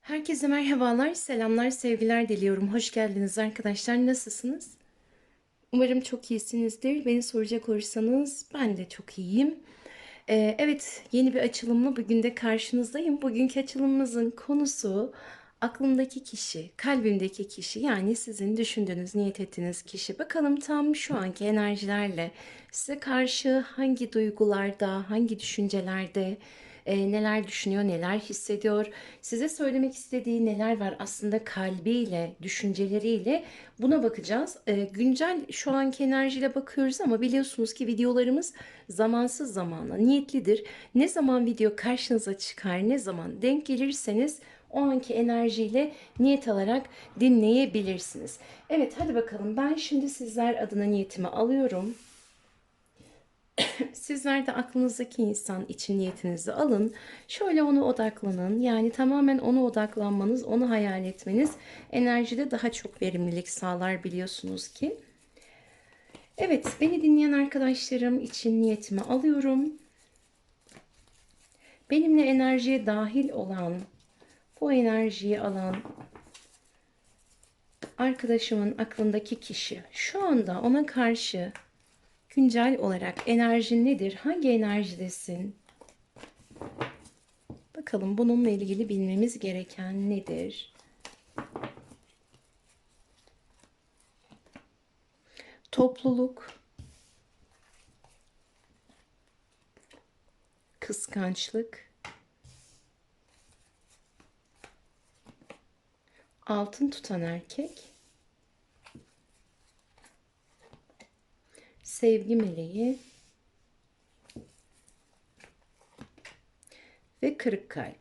Herkese merhabalar, selamlar, sevgiler diliyorum. Hoş geldiniz arkadaşlar. Nasılsınız? Umarım çok iyisinizdir. Beni soracak olursanız ben de çok iyiyim. Ee, evet, yeni bir açılımla bugün de karşınızdayım. Bugünkü açılımımızın konusu aklımdaki kişi, kalbimdeki kişi yani sizin düşündüğünüz, niyet ettiğiniz kişi. Bakalım tam şu anki enerjilerle size karşı hangi duygularda, hangi düşüncelerde, e, neler düşünüyor, neler hissediyor, size söylemek istediği neler var aslında kalbiyle, düşünceleriyle buna bakacağız. E, güncel şu anki enerjiyle bakıyoruz ama biliyorsunuz ki videolarımız zamansız zamanla niyetlidir. Ne zaman video karşınıza çıkar, ne zaman denk gelirseniz o anki enerjiyle niyet alarak dinleyebilirsiniz. Evet hadi bakalım ben şimdi sizler adına niyetimi alıyorum. Sizler de aklınızdaki insan için niyetinizi alın. Şöyle ona odaklanın. Yani tamamen ona odaklanmanız, onu hayal etmeniz enerjide daha çok verimlilik sağlar biliyorsunuz ki. Evet, beni dinleyen arkadaşlarım için niyetimi alıyorum. Benimle enerjiye dahil olan, bu enerjiyi alan arkadaşımın aklındaki kişi şu anda ona karşı güncel olarak enerjin nedir? Hangi enerjidesin? Bakalım bununla ilgili bilmemiz gereken nedir? Topluluk, kıskançlık, altın tutan erkek, sevgi meleği ve kırık kalp.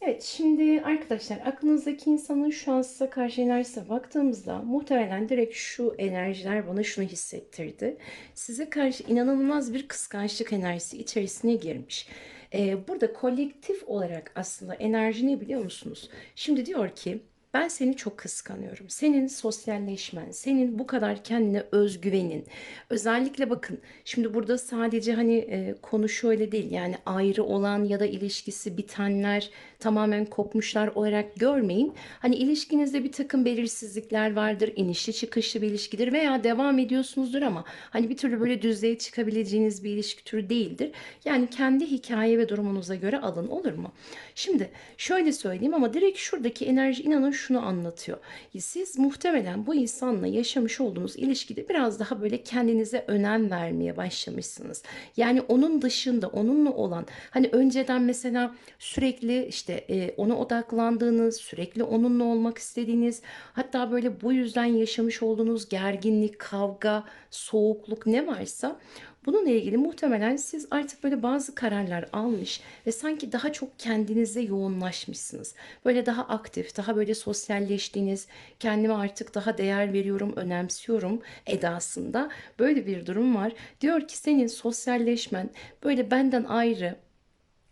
Evet şimdi arkadaşlar aklınızdaki insanın şu an size karşı enerjisine baktığımızda muhtemelen direkt şu enerjiler bana şunu hissettirdi. Size karşı inanılmaz bir kıskançlık enerjisi içerisine girmiş. Ee, burada kolektif olarak aslında enerji ne biliyor musunuz? Şimdi diyor ki ben seni çok kıskanıyorum. Senin sosyalleşmen, senin bu kadar kendine özgüvenin. Özellikle bakın şimdi burada sadece hani e, konu şöyle değil yani ayrı olan ya da ilişkisi bitenler tamamen kopmuşlar olarak görmeyin. Hani ilişkinizde bir takım belirsizlikler vardır, inişli çıkışlı bir ilişkidir veya devam ediyorsunuzdur ama hani bir türlü böyle düzlüğe çıkabileceğiniz bir ilişki türü değildir. Yani kendi hikaye ve durumunuza göre alın olur mu? Şimdi şöyle söyleyeyim ama direkt şuradaki enerji inanın şunu anlatıyor. Siz muhtemelen bu insanla yaşamış olduğunuz ilişkide biraz daha böyle kendinize önem vermeye başlamışsınız. Yani onun dışında onunla olan hani önceden mesela sürekli işte e, ona odaklandığınız, sürekli onunla olmak istediğiniz hatta böyle bu yüzden yaşamış olduğunuz gerginlik, kavga, soğukluk ne varsa Bununla ilgili muhtemelen siz artık böyle bazı kararlar almış ve sanki daha çok kendinize yoğunlaşmışsınız. Böyle daha aktif, daha böyle sosyalleştiğiniz, kendime artık daha değer veriyorum, önemsiyorum edasında böyle bir durum var. Diyor ki senin sosyalleşmen böyle benden ayrı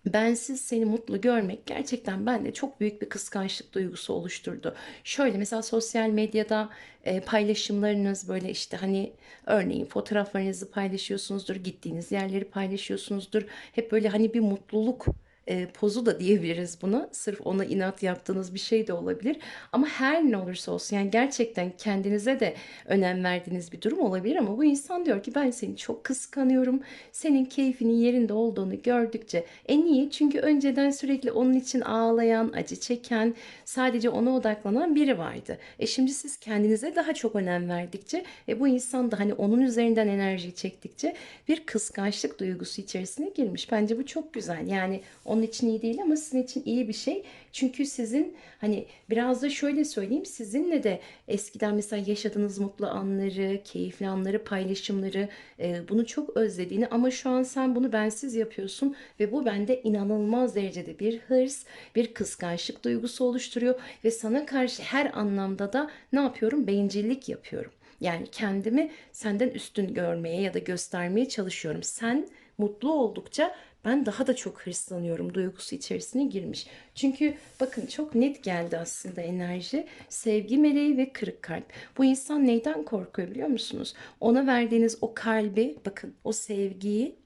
bensiz seni mutlu görmek gerçekten bende çok büyük bir kıskançlık duygusu oluşturdu. Şöyle mesela sosyal medyada e, paylaşımlarınız böyle işte hani örneğin fotoğraflarınızı paylaşıyorsunuzdur, gittiğiniz yerleri paylaşıyorsunuzdur. Hep böyle hani bir mutluluk e, pozu da diyebiliriz buna. Sırf ona inat yaptığınız bir şey de olabilir. Ama her ne olursa olsun yani gerçekten kendinize de önem verdiğiniz bir durum olabilir ama bu insan diyor ki ben seni çok kıskanıyorum. Senin keyfinin yerinde olduğunu gördükçe en iyi çünkü önceden sürekli onun için ağlayan, acı çeken, sadece ona odaklanan biri vardı. E şimdi siz kendinize daha çok önem verdikçe e bu insan da hani onun üzerinden enerji çektikçe bir kıskançlık duygusu içerisine girmiş. Bence bu çok güzel. Yani onun için iyi değil ama sizin için iyi bir şey. Çünkü sizin hani biraz da şöyle söyleyeyim sizinle de eskiden mesela yaşadığınız mutlu anları, keyifli anları, paylaşımları e, bunu çok özlediğini ama şu an sen bunu bensiz yapıyorsun ve bu bende inanılmaz derecede bir hırs, bir kıskançlık duygusu oluşturuyor ve sana karşı her anlamda da ne yapıyorum? Bencillik yapıyorum. Yani kendimi senden üstün görmeye ya da göstermeye çalışıyorum. Sen mutlu oldukça ben daha da çok hırslanıyorum duygusu içerisine girmiş. Çünkü bakın çok net geldi aslında enerji. Sevgi meleği ve kırık kalp. Bu insan neyden korkuyor biliyor musunuz? Ona verdiğiniz o kalbi, bakın o sevgiyi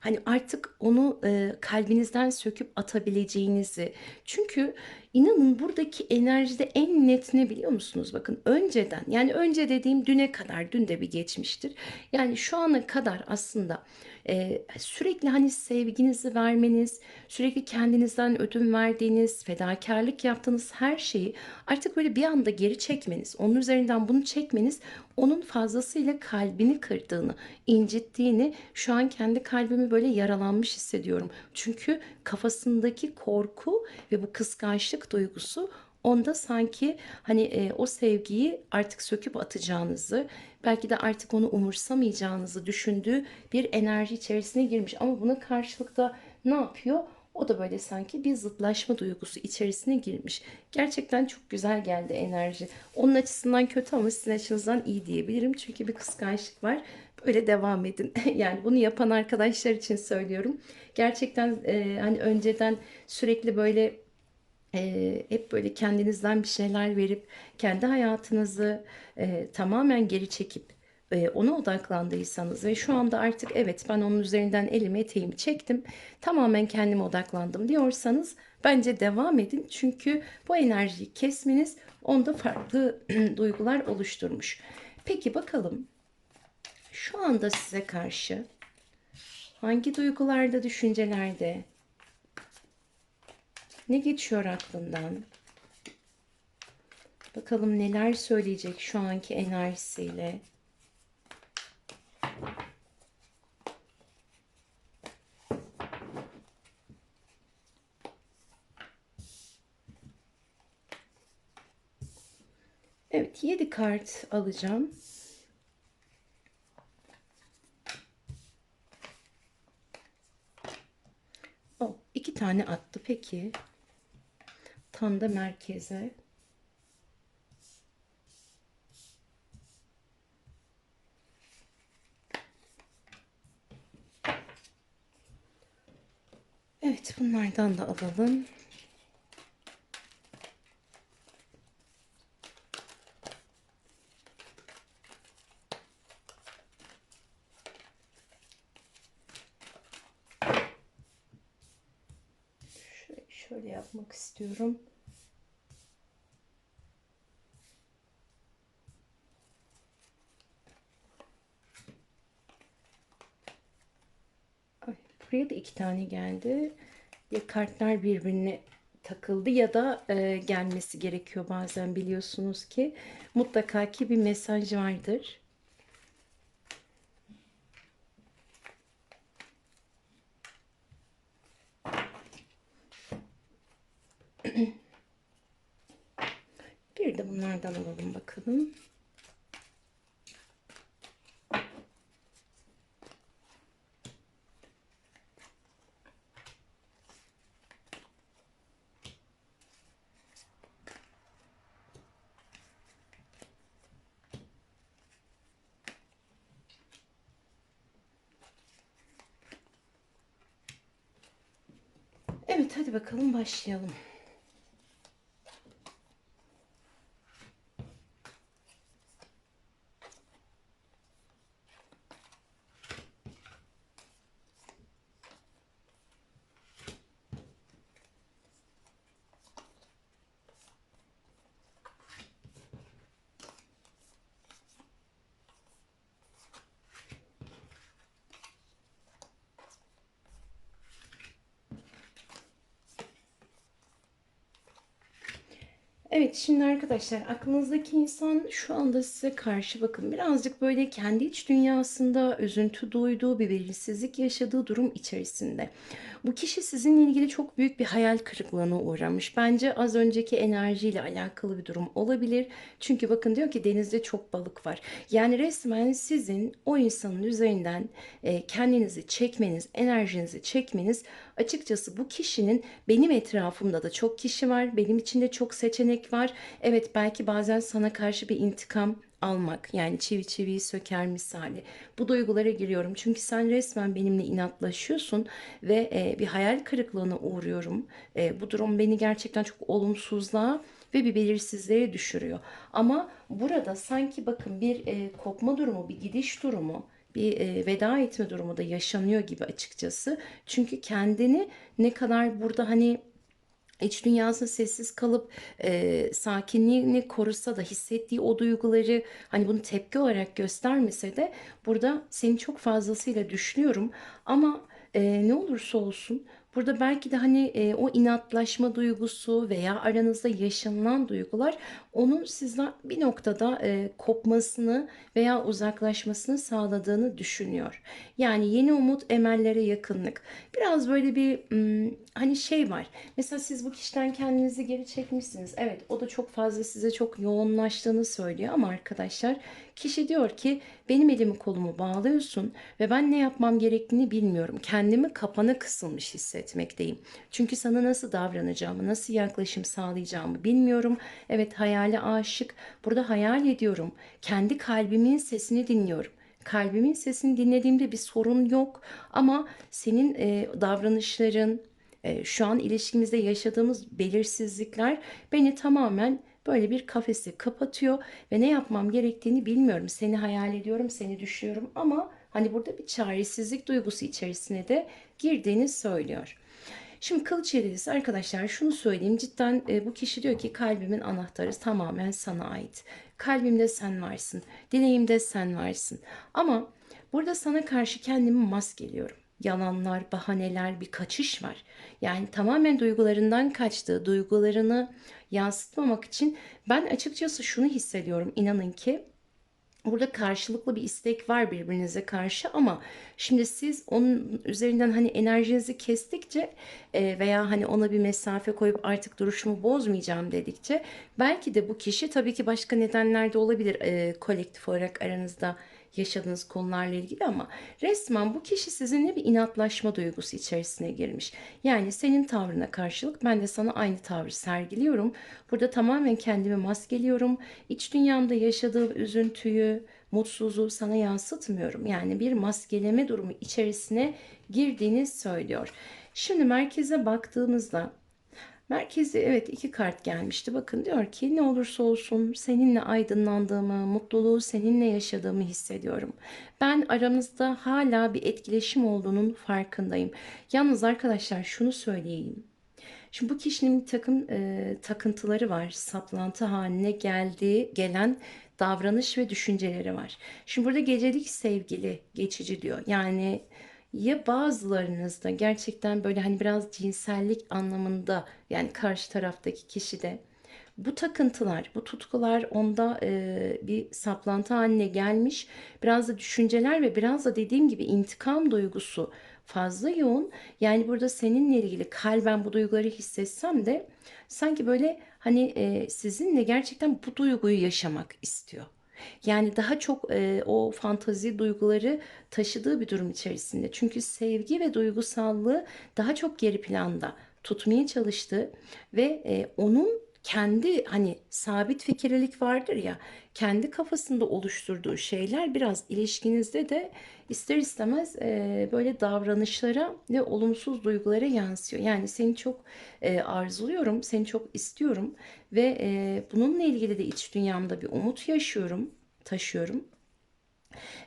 Hani artık onu e, kalbinizden söküp atabileceğinizi. Çünkü inanın buradaki enerjide en net ne biliyor musunuz? Bakın önceden yani önce dediğim düne kadar dün de bir geçmiştir. Yani şu ana kadar aslında e, sürekli hani sevginizi vermeniz, sürekli kendinizden ödün verdiğiniz, fedakarlık yaptığınız her şeyi artık böyle bir anda geri çekmeniz, onun üzerinden bunu çekmeniz onun fazlasıyla kalbini kırdığını, incittiğini şu an kendi kalbimi böyle yaralanmış hissediyorum. Çünkü kafasındaki korku ve bu kıskançlık duygusu onda sanki hani e, o sevgiyi artık söküp atacağınızı, belki de artık onu umursamayacağınızı düşündüğü bir enerji içerisine girmiş. Ama buna karşılık da ne yapıyor? O da böyle sanki bir zıtlaşma duygusu içerisine girmiş. Gerçekten çok güzel geldi enerji. Onun açısından kötü ama sizin açınızdan iyi diyebilirim. Çünkü bir kıskançlık var. Böyle devam edin. yani bunu yapan arkadaşlar için söylüyorum. Gerçekten e, hani önceden sürekli böyle e, hep böyle kendinizden bir şeyler verip kendi hayatınızı e, tamamen geri çekip e, ona odaklandıysanız ve şu anda artık evet ben onun üzerinden elimi eteğimi çektim tamamen kendime odaklandım diyorsanız bence devam edin çünkü bu enerjiyi kesmeniz onda farklı duygular oluşturmuş. Peki bakalım şu anda size karşı hangi duygularda, düşüncelerde ne geçiyor aklından? Bakalım neler söyleyecek şu anki enerjisiyle. Evet, 7 kart alacağım. Oh, iki tane attı. Peki. Tam da merkeze. Evet, bunlardan da alalım. Şöyle yapmak istiyorum. Buraya da iki tane geldi. Ya kartlar birbirine takıldı ya da e, gelmesi gerekiyor bazen biliyorsunuz ki. Mutlaka ki bir mesaj vardır. Bir de bunlardan alalım bakalım. Evet hadi bakalım başlayalım. Evet şimdi arkadaşlar aklınızdaki insan şu anda size karşı bakın birazcık böyle kendi iç dünyasında üzüntü duyduğu bir belirsizlik yaşadığı durum içerisinde. Bu kişi sizinle ilgili çok büyük bir hayal kırıklığına uğramış. Bence az önceki enerjiyle alakalı bir durum olabilir. Çünkü bakın diyor ki denizde çok balık var. Yani resmen sizin o insanın üzerinden e, kendinizi çekmeniz, enerjinizi çekmeniz açıkçası bu kişinin benim etrafımda da çok kişi var. Benim içinde çok seçenek var. Evet belki bazen sana karşı bir intikam almak yani çivi çiviyi söker misali. Bu duygulara giriyorum. Çünkü sen resmen benimle inatlaşıyorsun ve e, bir hayal kırıklığına uğruyorum. E, bu durum beni gerçekten çok olumsuzluğa ve bir belirsizliğe düşürüyor. Ama burada sanki bakın bir e, kopma durumu, bir gidiş durumu bir e, veda etme durumu da yaşanıyor gibi açıkçası. Çünkü kendini ne kadar burada hani iç dünyasında sessiz kalıp e, sakinliğini korusa da hissettiği o duyguları hani bunu tepki olarak göstermese de burada seni çok fazlasıyla düşünüyorum ama e, ne olursa olsun burada belki de hani e, o inatlaşma duygusu veya aranızda yaşanılan duygular onun sizden bir noktada e, kopmasını veya uzaklaşmasını sağladığını düşünüyor. Yani yeni umut, emellere yakınlık. Biraz böyle bir ım, hani şey var. Mesela siz bu kişiden kendinizi geri çekmişsiniz. Evet, o da çok fazla size çok yoğunlaştığını söylüyor ama arkadaşlar kişi diyor ki benim elimi kolumu bağlıyorsun ve ben ne yapmam gerektiğini bilmiyorum. Kendimi kapana kısılmış hissetmekteyim. Çünkü sana nasıl davranacağımı, nasıl yaklaşım sağlayacağımı bilmiyorum. Evet hayale aşık. Burada hayal ediyorum. Kendi kalbimin sesini dinliyorum. Kalbimin sesini dinlediğimde bir sorun yok ama senin e, davranışların, e, şu an ilişkimizde yaşadığımız belirsizlikler beni tamamen böyle bir kafese kapatıyor ve ne yapmam gerektiğini bilmiyorum. Seni hayal ediyorum, seni düşünüyorum ama hani burada bir çaresizlik duygusu içerisine de girdiğini söylüyor. Şimdi kılıç yedilisi arkadaşlar şunu söyleyeyim cidden e, bu kişi diyor ki kalbimin anahtarı tamamen sana ait. Kalbimde sen varsın, dileğimde sen varsın. Ama burada sana karşı kendimi maskeliyorum. Yalanlar, bahaneler, bir kaçış var. Yani tamamen duygularından kaçtığı, duygularını yansıtmamak için ben açıkçası şunu hissediyorum. İnanın ki Burada karşılıklı bir istek var birbirinize karşı ama şimdi siz onun üzerinden hani enerjinizi kestikçe e, veya hani ona bir mesafe koyup artık duruşumu bozmayacağım dedikçe belki de bu kişi tabii ki başka nedenler de olabilir e, kolektif olarak aranızda yaşadığınız konularla ilgili ama resmen bu kişi sizinle bir inatlaşma duygusu içerisine girmiş. Yani senin tavrına karşılık ben de sana aynı tavrı sergiliyorum. Burada tamamen kendimi maskeliyorum. İç dünyamda yaşadığım üzüntüyü, mutsuzluğu sana yansıtmıyorum. Yani bir maskeleme durumu içerisine girdiğini söylüyor. Şimdi merkeze baktığımızda Merkezi evet iki kart gelmişti. Bakın diyor ki ne olursa olsun seninle aydınlandığımı, mutluluğu seninle yaşadığımı hissediyorum. Ben aramızda hala bir etkileşim olduğunun farkındayım. Yalnız arkadaşlar şunu söyleyeyim. Şimdi bu kişinin bir takım e, takıntıları var. Saplantı haline geldiği, gelen davranış ve düşünceleri var. Şimdi burada gecelik sevgili geçici diyor. Yani ya bazılarınızda gerçekten böyle hani biraz cinsellik anlamında yani karşı taraftaki kişide bu takıntılar, bu tutkular onda e, bir saplantı haline gelmiş. Biraz da düşünceler ve biraz da dediğim gibi intikam duygusu fazla yoğun. Yani burada seninle ilgili kalben bu duyguları hissetsem de sanki böyle hani e, sizinle gerçekten bu duyguyu yaşamak istiyor. Yani daha çok e, o fantazi duyguları taşıdığı bir durum içerisinde. Çünkü sevgi ve duygusallığı daha çok geri planda tutmaya çalıştı ve e, onun kendi hani sabit fikirlilik vardır ya kendi kafasında oluşturduğu şeyler biraz ilişkinizde de ister istemez e, böyle davranışlara ve olumsuz duygulara yansıyor. Yani seni çok e, arzuluyorum, seni çok istiyorum ve e, bununla ilgili de iç dünyamda bir umut yaşıyorum, taşıyorum.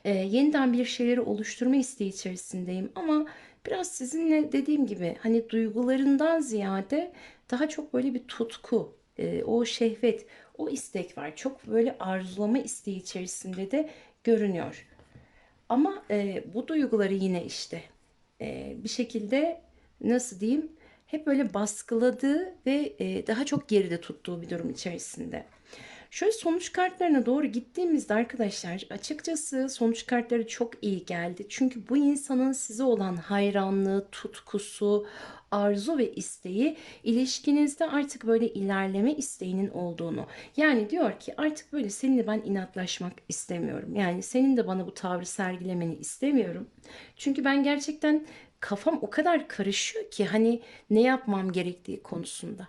E, yeniden bir şeyleri oluşturma isteği içerisindeyim ama biraz sizinle dediğim gibi hani duygularından ziyade daha çok böyle bir tutku, e, o şehvet, o istek var. Çok böyle arzulama isteği içerisinde de görünüyor. Ama e, bu duyguları yine işte e, bir şekilde nasıl diyeyim hep böyle baskıladığı ve e, daha çok geride tuttuğu bir durum içerisinde. Şöyle sonuç kartlarına doğru gittiğimizde arkadaşlar açıkçası sonuç kartları çok iyi geldi. Çünkü bu insanın size olan hayranlığı, tutkusu, arzu ve isteği ilişkinizde artık böyle ilerleme isteğinin olduğunu. Yani diyor ki artık böyle seninle ben inatlaşmak istemiyorum. Yani senin de bana bu tavrı sergilemeni istemiyorum. Çünkü ben gerçekten kafam o kadar karışıyor ki hani ne yapmam gerektiği konusunda.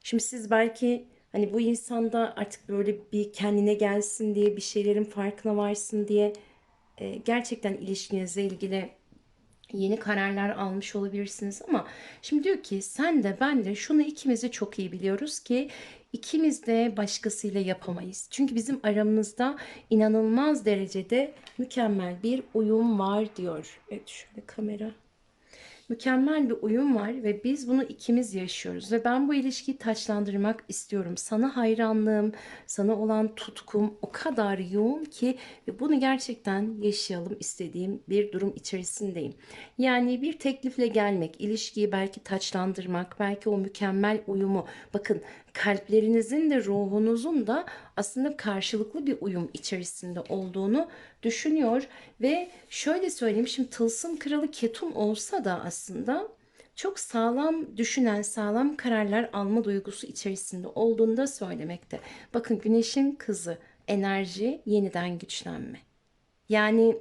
Şimdi siz belki Hani bu insanda artık böyle bir kendine gelsin diye bir şeylerin farkına varsın diye gerçekten ilişkinizle ilgili yeni kararlar almış olabilirsiniz ama şimdi diyor ki sen de ben de şunu ikimiz de çok iyi biliyoruz ki ikimiz de başkasıyla yapamayız. Çünkü bizim aramızda inanılmaz derecede mükemmel bir uyum var diyor. Evet şöyle kamera mükemmel bir uyum var ve biz bunu ikimiz yaşıyoruz ve ben bu ilişkiyi taçlandırmak istiyorum. Sana hayranlığım, sana olan tutkum o kadar yoğun ki ve bunu gerçekten yaşayalım istediğim bir durum içerisindeyim. Yani bir teklifle gelmek, ilişkiyi belki taçlandırmak, belki o mükemmel uyumu bakın kalplerinizin de ruhunuzun da aslında karşılıklı bir uyum içerisinde olduğunu düşünüyor ve şöyle söyleyeyim şimdi tılsım kralı ketum olsa da aslında çok sağlam düşünen, sağlam kararlar alma duygusu içerisinde olduğunu da söylemekte. Bakın güneşin kızı enerji yeniden güçlenme. Yani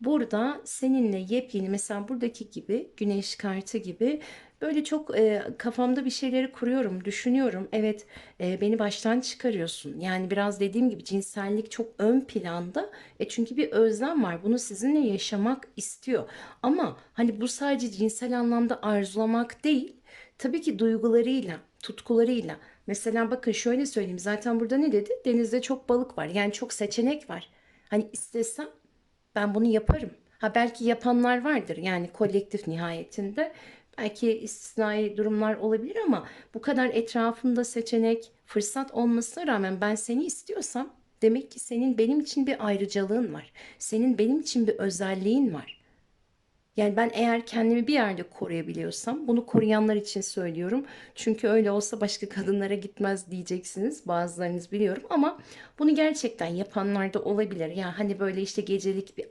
burada seninle yepyeni mesela buradaki gibi güneş kartı gibi böyle çok e, kafamda bir şeyleri kuruyorum, düşünüyorum. Evet e, beni baştan çıkarıyorsun. Yani biraz dediğim gibi cinsellik çok ön planda. E, çünkü bir özlem var. Bunu sizinle yaşamak istiyor. Ama hani bu sadece cinsel anlamda arzulamak değil. Tabii ki duygularıyla, tutkularıyla. Mesela bakın şöyle söyleyeyim. Zaten burada ne dedi? Denizde çok balık var. Yani çok seçenek var. Hani istesem ben bunu yaparım. Ha belki yapanlar vardır yani kolektif nihayetinde. Belki istisnai durumlar olabilir ama bu kadar etrafımda seçenek, fırsat olmasına rağmen ben seni istiyorsam demek ki senin benim için bir ayrıcalığın var. Senin benim için bir özelliğin var. Yani ben eğer kendimi bir yerde koruyabiliyorsam bunu koruyanlar için söylüyorum. Çünkü öyle olsa başka kadınlara gitmez diyeceksiniz. Bazılarınız biliyorum ama bunu gerçekten yapanlar da olabilir. Yani hani böyle işte gecelik bir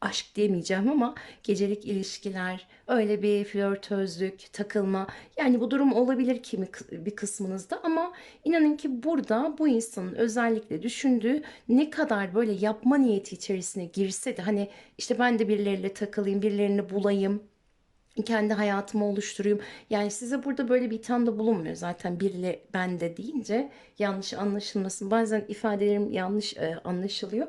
aşk diyemeyeceğim ama gecelik ilişkiler, öyle bir flörtözlük, takılma yani bu durum olabilir kimi bir kısmınızda ama inanın ki burada bu insanın özellikle düşündüğü ne kadar böyle yapma niyeti içerisine girse de hani işte ben de birileriyle takılayım, birilerini bulayım, kendi hayatımı oluşturayım. Yani size burada böyle bir ithamda bulunmuyor zaten birle bende deyince yanlış anlaşılmasın. Bazen ifadelerim yanlış e, anlaşılıyor.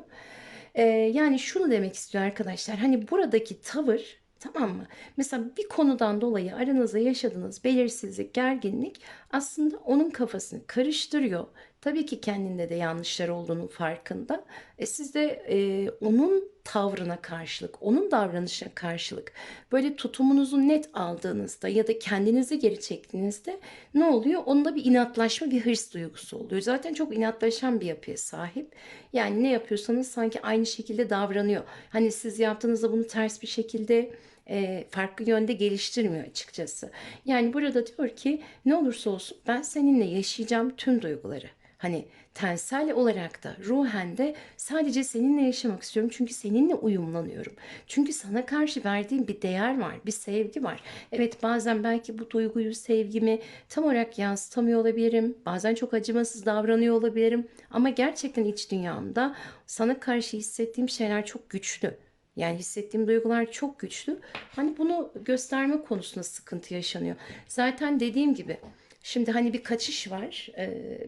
Ee, yani şunu demek istiyor arkadaşlar. Hani buradaki tavır tamam mı? Mesela bir konudan dolayı aranızda yaşadığınız belirsizlik, gerginlik aslında onun kafasını karıştırıyor. Tabii ki kendinde de yanlışlar olduğunu farkında. E siz de e, onun tavrına karşılık, onun davranışına karşılık böyle tutumunuzu net aldığınızda ya da kendinizi geri çektiğinizde ne oluyor? Onda bir inatlaşma, bir hırs duygusu oluyor. Zaten çok inatlaşan bir yapıya sahip. Yani ne yapıyorsanız sanki aynı şekilde davranıyor. Hani siz yaptığınızda bunu ters bir şekilde e, farklı yönde geliştirmiyor açıkçası. Yani burada diyor ki ne olursa olsun ben seninle yaşayacağım tüm duyguları. Hani tensel olarak da ruhen de sadece seninle yaşamak istiyorum. Çünkü seninle uyumlanıyorum. Çünkü sana karşı verdiğim bir değer var, bir sevgi var. Evet bazen belki bu duyguyu, sevgimi tam olarak yansıtamıyor olabilirim. Bazen çok acımasız davranıyor olabilirim. Ama gerçekten iç dünyamda sana karşı hissettiğim şeyler çok güçlü. Yani hissettiğim duygular çok güçlü. Hani bunu gösterme konusunda sıkıntı yaşanıyor. Zaten dediğim gibi Şimdi hani bir kaçış var.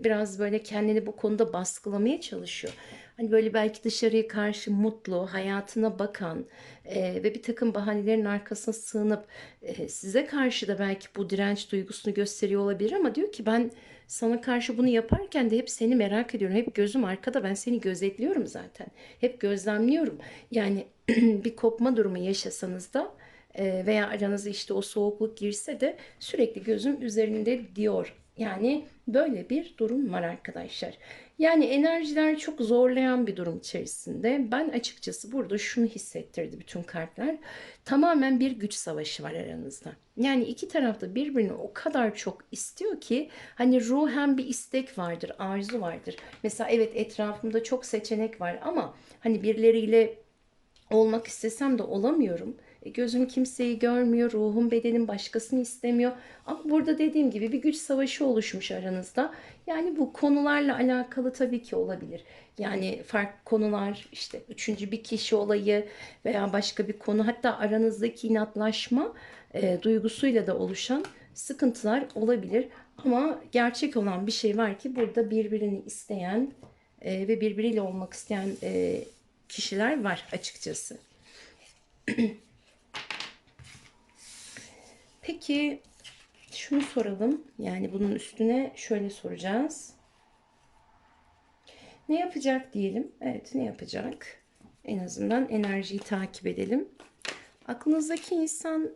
Biraz böyle kendini bu konuda baskılamaya çalışıyor. Hani böyle belki dışarıya karşı mutlu, hayatına bakan ve bir takım bahanelerin arkasına sığınıp size karşı da belki bu direnç duygusunu gösteriyor olabilir ama diyor ki ben sana karşı bunu yaparken de hep seni merak ediyorum. Hep gözüm arkada ben seni gözetliyorum zaten. Hep gözlemliyorum. Yani bir kopma durumu yaşasanız da e, veya aranıza işte o soğukluk girse de sürekli gözüm üzerinde diyor. Yani böyle bir durum var arkadaşlar. Yani enerjiler çok zorlayan bir durum içerisinde. Ben açıkçası burada şunu hissettirdi bütün kartlar. Tamamen bir güç savaşı var aranızda. Yani iki tarafta birbirini o kadar çok istiyor ki hani ruhen bir istek vardır, arzu vardır. Mesela evet etrafımda çok seçenek var ama hani birileriyle olmak istesem de olamıyorum. E, gözüm kimseyi görmüyor, ruhum bedenim başkasını istemiyor. Ama burada dediğim gibi bir güç savaşı oluşmuş aranızda. Yani bu konularla alakalı tabii ki olabilir. Yani farklı konular işte üçüncü bir kişi olayı veya başka bir konu hatta aranızdaki inatlaşma e, duygusuyla da oluşan sıkıntılar olabilir. Ama gerçek olan bir şey var ki burada birbirini isteyen e, ve birbiriyle olmak isteyen e, kişiler var açıkçası. Peki şunu soralım. Yani bunun üstüne şöyle soracağız. Ne yapacak diyelim. Evet ne yapacak? En azından enerjiyi takip edelim. Aklınızdaki insan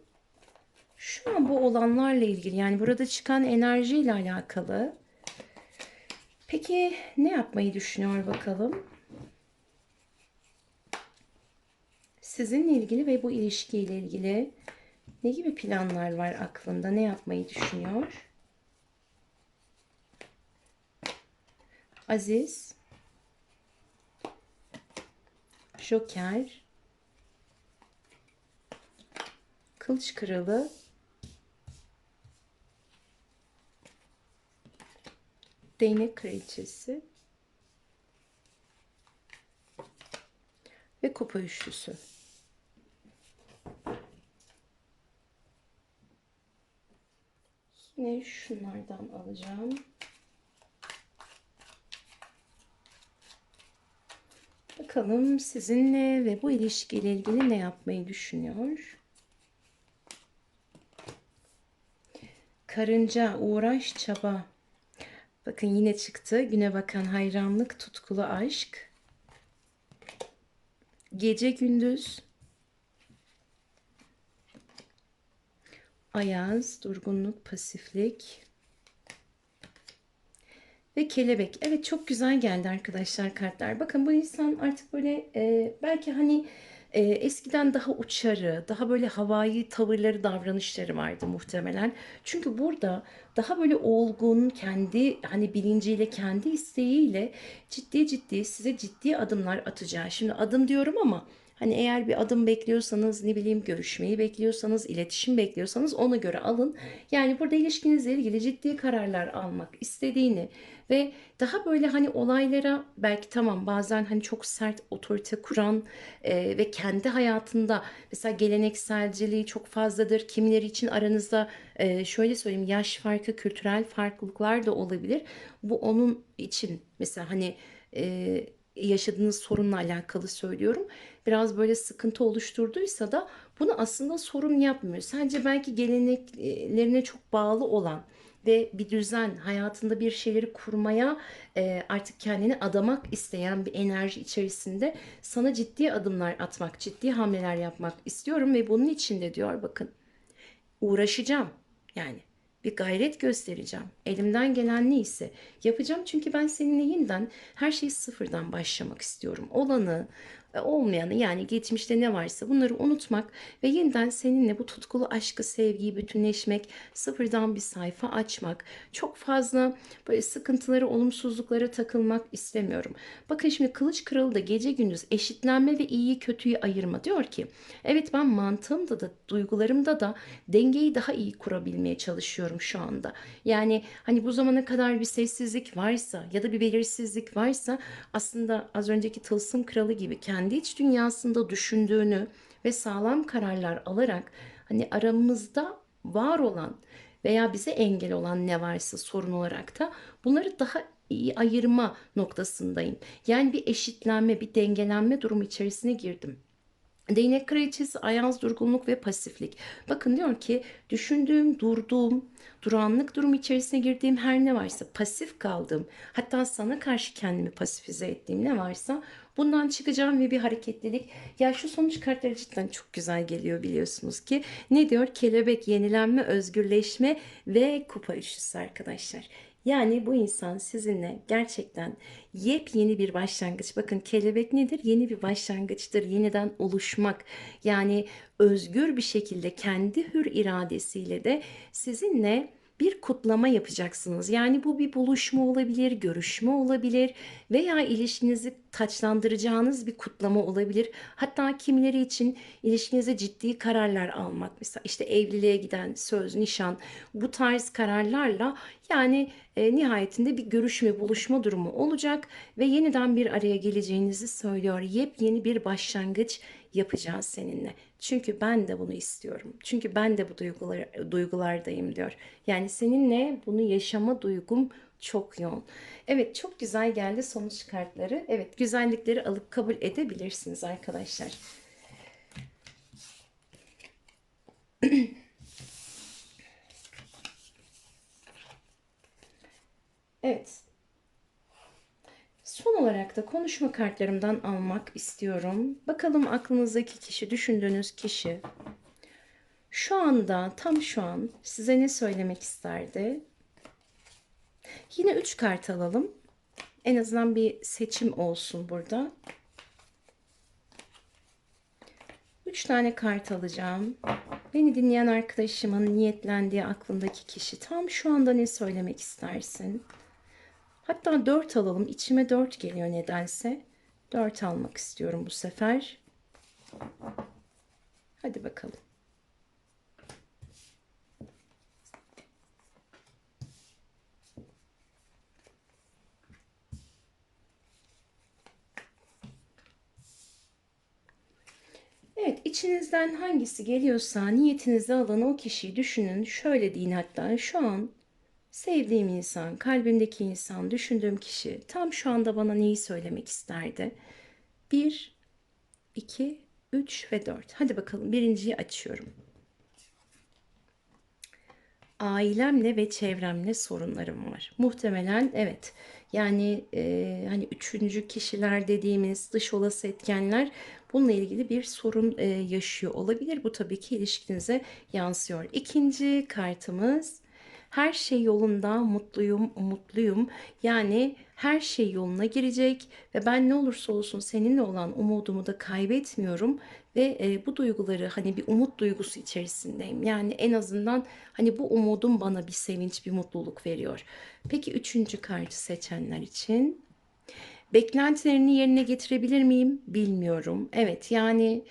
şu an bu olanlarla ilgili yani burada çıkan enerjiyle alakalı. Peki ne yapmayı düşünüyor bakalım? Sizinle ilgili ve bu ilişkiyle ilgili ne gibi planlar var aklında? Ne yapmayı düşünüyor? Aziz, Joker, Kılıç Kralı, Değnek Kraliçesi ve Kupa Üçlüsü. Yine şunlardan alacağım. Bakalım sizinle ve bu ilişkiyle ilgili ne yapmayı düşünüyor? Karınca, uğraş, çaba. Bakın yine çıktı. Güne bakan hayranlık, tutkulu aşk. Gece gündüz. Ayaz, durgunluk, pasiflik. Ve kelebek. Evet çok güzel geldi arkadaşlar kartlar. Bakın bu insan artık böyle e, belki hani e, eskiden daha uçarı, daha böyle havai tavırları, davranışları vardı muhtemelen. Çünkü burada daha böyle olgun, kendi hani bilinciyle, kendi isteğiyle ciddi ciddi size ciddi adımlar atacağı. Şimdi adım diyorum ama Hani eğer bir adım bekliyorsanız, ne bileyim görüşmeyi bekliyorsanız, iletişim bekliyorsanız ona göre alın. Yani burada ilişkinizle ilgili ciddi kararlar almak istediğini ve daha böyle hani olaylara belki tamam bazen hani çok sert otorite kuran e, ve kendi hayatında mesela gelenekselciliği çok fazladır. Kimileri için aranızda e, şöyle söyleyeyim yaş farkı, kültürel farklılıklar da olabilir. Bu onun için mesela hani e, yaşadığınız sorunla alakalı söylüyorum. Biraz böyle sıkıntı oluşturduysa da bunu aslında sorun yapmıyor. Sadece belki geleneklerine çok bağlı olan ve bir düzen, hayatında bir şeyleri kurmaya e, artık kendini adamak isteyen bir enerji içerisinde sana ciddi adımlar atmak, ciddi hamleler yapmak istiyorum ve bunun için de diyor bakın uğraşacağım yani bir gayret göstereceğim. Elimden gelen neyse yapacağım çünkü ben seninle yeniden her şeyi sıfırdan başlamak istiyorum. Olanı, olmayanı yani geçmişte ne varsa bunları unutmak ve yeniden seninle bu tutkulu aşkı, sevgiyi bütünleşmek, sıfırdan bir sayfa açmak, çok fazla böyle sıkıntıları, olumsuzluklara takılmak istemiyorum. Bakın şimdi Kılıç Kralı da gece gündüz eşitlenme ve iyiyi kötüyü ayırma diyor ki evet ben mantığımda da duygularımda da dengeyi daha iyi kurabilmeye çalışıyorum şu anda. Yani hani bu zamana kadar bir sessizlik varsa ya da bir belirsizlik varsa aslında az önceki Tılsım Kralı gibi kendi kendi iç dünyasında düşündüğünü ve sağlam kararlar alarak hani aramızda var olan veya bize engel olan ne varsa sorun olarak da bunları daha iyi ayırma noktasındayım. Yani bir eşitlenme, bir dengelenme durumu içerisine girdim. Değnek kraliçesi ayaz durgunluk ve pasiflik. Bakın diyor ki düşündüğüm, durduğum, duranlık durumu içerisine girdiğim her ne varsa pasif kaldığım hatta sana karşı kendimi pasifize ettiğim ne varsa bundan çıkacağım ve bir hareketlilik. Ya şu sonuç kartları cidden çok güzel geliyor biliyorsunuz ki. Ne diyor? Kelebek, yenilenme, özgürleşme ve kupa üçlüsü arkadaşlar. Yani bu insan sizinle gerçekten yepyeni bir başlangıç. Bakın kelebek nedir? Yeni bir başlangıçtır. Yeniden oluşmak. Yani özgür bir şekilde kendi hür iradesiyle de sizinle bir kutlama yapacaksınız. Yani bu bir buluşma olabilir, görüşme olabilir veya ilişkinizi taçlandıracağınız bir kutlama olabilir. Hatta kimileri için ilişkinize ciddi kararlar almak mesela işte evliliğe giden söz, nişan bu tarz kararlarla yani e, nihayetinde bir görüşme, buluşma durumu olacak ve yeniden bir araya geleceğinizi söylüyor. Yepyeni bir başlangıç yapacağız seninle. Çünkü ben de bunu istiyorum. Çünkü ben de bu duygular, duygulardayım diyor. Yani seninle bunu yaşama duygum çok yoğun. Evet çok güzel geldi sonuç kartları. Evet güzellikleri alıp kabul edebilirsiniz arkadaşlar. evet Son olarak da konuşma kartlarımdan almak istiyorum. Bakalım aklınızdaki kişi, düşündüğünüz kişi şu anda, tam şu an size ne söylemek isterdi? Yine 3 kart alalım. En azından bir seçim olsun burada. 3 tane kart alacağım. Beni dinleyen arkadaşımın niyetlendiği aklındaki kişi tam şu anda ne söylemek istersin? Hatta 4 alalım. İçime 4 geliyor nedense. 4 almak istiyorum bu sefer. Hadi bakalım. Evet, içinizden hangisi geliyorsa niyetinize alın o kişiyi düşünün. Şöyle deyin hatta şu an sevdiğim insan, kalbimdeki insan, düşündüğüm kişi tam şu anda bana neyi söylemek isterdi? 1, 2, 3 ve 4. Hadi bakalım birinciyi açıyorum. Ailemle ve çevremle sorunlarım var. Muhtemelen evet. Yani e, hani üçüncü kişiler dediğimiz dış olası etkenler bununla ilgili bir sorun e, yaşıyor olabilir. Bu tabii ki ilişkinize yansıyor. İkinci kartımız her şey yolunda, mutluyum, umutluyum. Yani her şey yoluna girecek ve ben ne olursa olsun seninle olan umudumu da kaybetmiyorum ve e, bu duyguları hani bir umut duygusu içerisindeyim. Yani en azından hani bu umudum bana bir sevinç, bir mutluluk veriyor. Peki üçüncü kartı seçenler için beklentilerini yerine getirebilir miyim? Bilmiyorum. Evet yani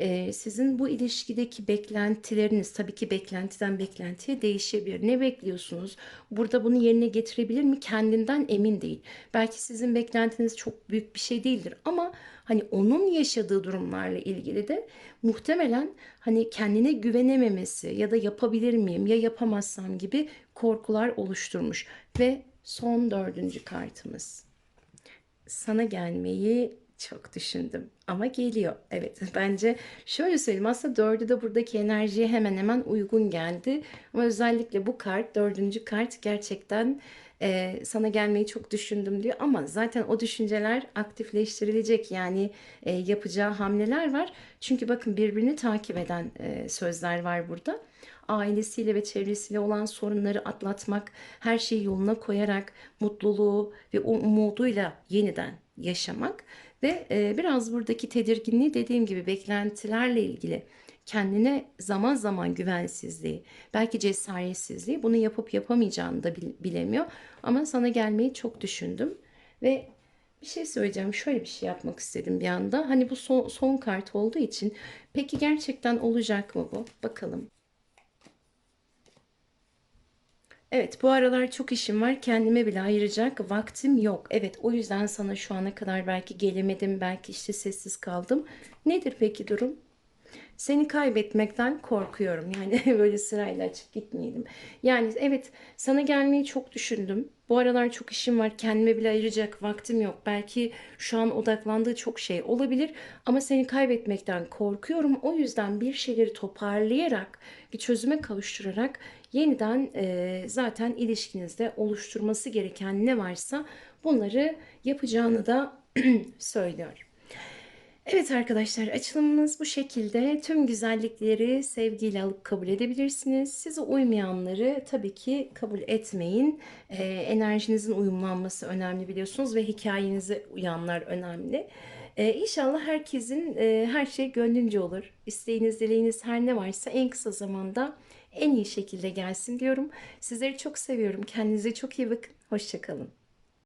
e, sizin bu ilişkideki beklentileriniz tabii ki beklentiden beklentiye değişebilir. Ne bekliyorsunuz? Burada bunu yerine getirebilir mi? Kendinden emin değil. Belki sizin beklentiniz çok büyük bir şey değildir ama hani onun yaşadığı durumlarla ilgili de muhtemelen hani kendine güvenememesi ya da yapabilir miyim ya yapamazsam gibi korkular oluşturmuş. Ve son dördüncü kartımız. Sana gelmeyi çok düşündüm ama geliyor. Evet bence şöyle söyleyeyim aslında dördü de buradaki enerjiye hemen hemen uygun geldi. Ama özellikle bu kart dördüncü kart gerçekten e, sana gelmeyi çok düşündüm diyor. Ama zaten o düşünceler aktifleştirilecek yani e, yapacağı hamleler var. Çünkü bakın birbirini takip eden e, sözler var burada ailesiyle ve çevresiyle olan sorunları atlatmak, her şeyi yoluna koyarak mutluluğu ve umuduyla yeniden yaşamak ve e, biraz buradaki tedirginliği dediğim gibi beklentilerle ilgili kendine zaman zaman güvensizliği, belki cesaretsizliği bunu yapıp yapamayacağını da bilemiyor. Ama sana gelmeyi çok düşündüm ve bir şey söyleyeceğim. Şöyle bir şey yapmak istedim bir anda. Hani bu son, son kart olduğu için peki gerçekten olacak mı bu? Bakalım. Evet, bu aralar çok işim var. Kendime bile ayıracak vaktim yok. Evet, o yüzden sana şu ana kadar belki gelemedim, belki işte sessiz kaldım. Nedir peki durum? Seni kaybetmekten korkuyorum. Yani böyle sırayla açıp gitmeyelim. Yani evet sana gelmeyi çok düşündüm. Bu aralar çok işim var. Kendime bile ayıracak vaktim yok. Belki şu an odaklandığı çok şey olabilir. Ama seni kaybetmekten korkuyorum. O yüzden bir şeyleri toparlayarak, bir çözüme kavuşturarak yeniden e, zaten ilişkinizde oluşturması gereken ne varsa bunları yapacağını da söylüyor. Evet arkadaşlar açılımımız bu şekilde. Tüm güzellikleri sevgiyle alıp kabul edebilirsiniz. Size uymayanları tabii ki kabul etmeyin. Ee, enerjinizin uyumlanması önemli biliyorsunuz ve hikayenize uyanlar önemli. Ee, inşallah herkesin e, her şey gönlünce olur. İsteğiniz, dileğiniz her ne varsa en kısa zamanda en iyi şekilde gelsin diyorum. Sizleri çok seviyorum. Kendinize çok iyi bakın. Hoşçakalın.